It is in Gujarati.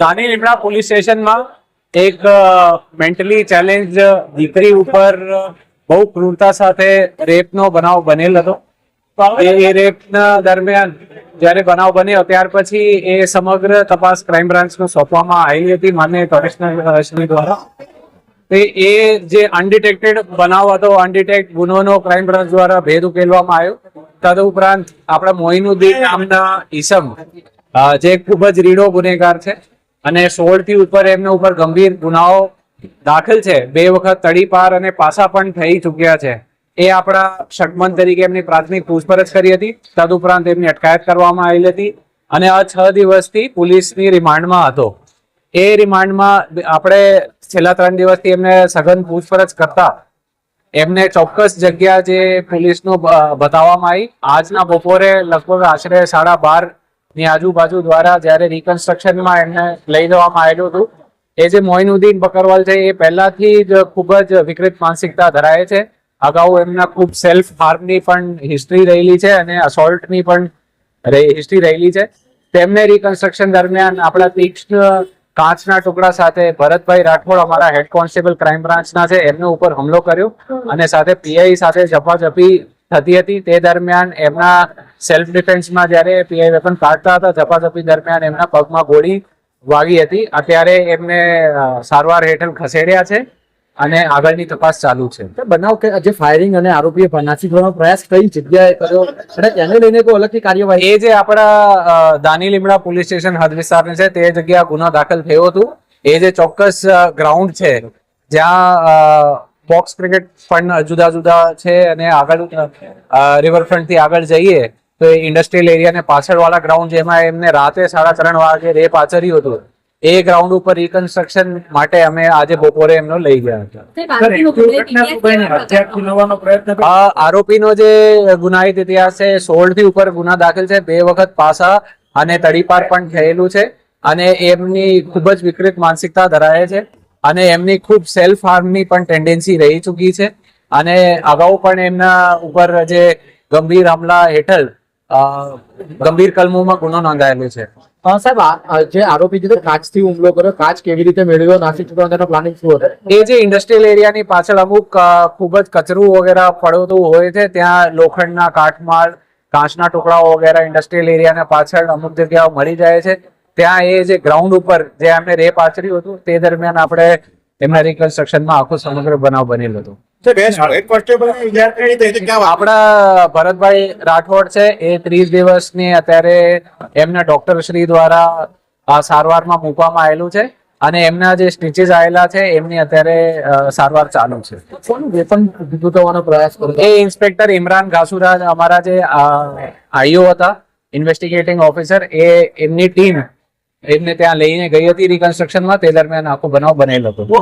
દાની લીમડા એક મેન્ટલી ચેલેન્જ દીકરી ઉપર બહુ ક્રૂરતા સાથે રેપનો બનાવ બનેલ હતો. એ રેપના દરમિયાન જ્યારે બનાવ બન્યો ત્યાર પછી એ સમગ્ર તપાસ ક્રાઇમ બ્રાન્ચને સોંપવામાં આવી હતી માન્ય કમિશનર દ્વારા. તે, એ જે અનડિટેક્ટેડ બનાવ હતો, અનડિટેક્ટ ગુનોનો ક્રાઇમ બ્રાન્ચ દ્વારા ભેદ ઉકેલવામાં આવ્યો. તદુપરાંત આપણા મોઇનુદ્દીન નામના ઈસમ જે ખૂબ જ રીડો ગુનેગાર છે. અને સોળથી ઉપર એમના ઉપર ગંભીર ગુનાઓ દાખલ છે. બે વખત તડીપાર અને પાસા પણ થઈ ચૂક્યા છે. એ આપણા શકમન તરીકે એમની પ્રાથમિક પૂછપરછ કરી હતી. તદ ઉપરાંત એમની અટકાયત કરવામાં આવેલી હતી. અને આ છ દિવસથી પોલીસની રિમાન્ડમાં હતો. એ રિમાન્ડમાં આપણે છેલ્લા ત્રણ દિવસથી એમને સઘન પૂછપરછ કરતા એમને ચોક્કસ જગ્યા જે પોલીસનો બતાવવામાં આવી. આજના બપોરે લગભગ આશરે સાડા બારની આજુબાજુ દ્વારા જ્યારે રિકન્સ્ટ્રક્શનમાં એમને લઈ જવામાં આવેલું હતું. એ જે મોઇનુદ્દીન બકરવાલ છે, એ પહેલાથી જ ખૂબ જ વિકૃત માનસિકતા ધરાવે છે. અગાઉ એમના ખૂબ સેલ્ફ હાર્મની પણ હિસ્ટ્રી રહેલી છે અને અસોલ્ટની પણ હિસ્ટ્રી રહેલી છે. તેમને રિકન્સ્ટ્રક્શન દરમિયાન આપણા તીક્ષ્ણ કાચના ટુકડા સાથે ભરતભાઈ રાઠોડ અમારા હેડ કોન્સ્ટેબલ ક્રાઇમ બ્રાન્ચના છે, એમના ઉપર હુમલો કર્યો અને સાથે પીઆઈ સાથે ઝપાઝપી થતી હતી. તે દરમિયાન એમના સેલ્ફ ડિફેન્સમાં જ્યારે પીઆઈ વેપન કાઢતા હતા, ઝપાઝપી દરમિયાન એમના પગમાં ગોળી વાગી હતી. અત્યારે એમને સારવાર હેઠળ ખસેડ્યા છે. અને આગળની તપાસ ચાલુ છે. બનાવ કે જે ફાયરિંગ અને આરોપીએ નાસી કરવાનો પ્રયાસ કઈ જગ્યાએ કર્યો અને તેને લઈને કોઈ અલગથી કાર્યવાહી એ જે આપણા દાની લીમડા પોલીસ સ્ટેશન હદ વિસ્તારની છે તે જગ્યા ગુનો દાખલ થયો હતું. એ જે ચોક્કસ ગ્રાઉન્ડ છે જ્યાં બોક્સ ક્રિકેટ પણ જુદા જુદા છે અને આગળ રિવરફ્રન્ટથી આગળ જઈએ તો એ ઇન્ડસ્ટ્રીયલ પાછળ પાછળવાળા ગ્રાઉન્ડ જેમાં એમને રાતે સાડા ત્રણ વાગે રેપ આચર્યું હતું. એ ગ્રાઉન્ડ ઉપર રિકન્સ્ટ્રક્શન માટે અમે આજે બપોરે એમનો લઈ ગયા હતા. આ આરોપીનો જે ગુનાહિત ઇતિહાસ છે સોળથી ઉપર ગુના દાખલ છે બે વખત પાસા અને તડીપાર પણ થયેલું છે અને એમની ખૂબ જ વિકૃત માનસિકતા ધરાવે છે અને એમની ખૂબ સેલ્ફ હાર્મની પણ ટેન્ડન્સી રહી ચૂકી છે અને અગાઉ પણ એમના ઉપર જે ગંભીર હમલા હેઠળ અ, ગંભીર કલમોમાં ગુનો નોંધાયેલો છે. સાહેબ જે આરોપી છે કાચથી હુમલો કર્યો. કાચ કેવી રીતે મેળવ્યો? નાસી છૂટવાનો પ્લાનિંગ શું હતો? એ જે ઇન્ડસ્ટ્રીયલ એરિયાની પાછળ અમુક ખૂબ જ કચરું વગેરે પડતું હોય છે. ત્યાં લોખંડના કાટમાળ, કાચના ટુકડાઓ વગેરે ઇન્ડસ્ટ્રીયલ એરિયાના પાછળ અમુક જગ્યાઓ મળી જાય છે. ત્યાં એ જે ગ્રાઉન્ડ ઉપર જે એમને રેપ આચર્યું હતું, તે દરમિયાન આપણે એમના રિકન્સ્ટ્રક્શનમાં આખો સમગ્ર બનાવ બનેલો હતો. આપણા ભરતભાઈ રાઠોડ છે એ ત્રીસ દિવસની અત્યારે એમના ડોક્ટર શ્રી દ્વારા સારવારમાં મૂકવામાં આવેલું છે અને એમના જે સ્ટીચીસ આવેલા છે એમની અત્યારે સારવાર ચાલુ છે. કોનું વેપન લૂંટવાનો પ્રયાસ કર્યો એ ઇન્સ્પેક્ટર ઇમરાન ઘાસુરાજ અમારા જે આઈઓ હતા ઇન્વેસ્ટિગેટિંગ ઓફિસર એ એમની ટીમ એમને ત્યાં લઈને ગઈ હતી રિકન્સ્ટ્રક્શનમાં તે દરમિયાન આખો બનાવ બનેલો હતો.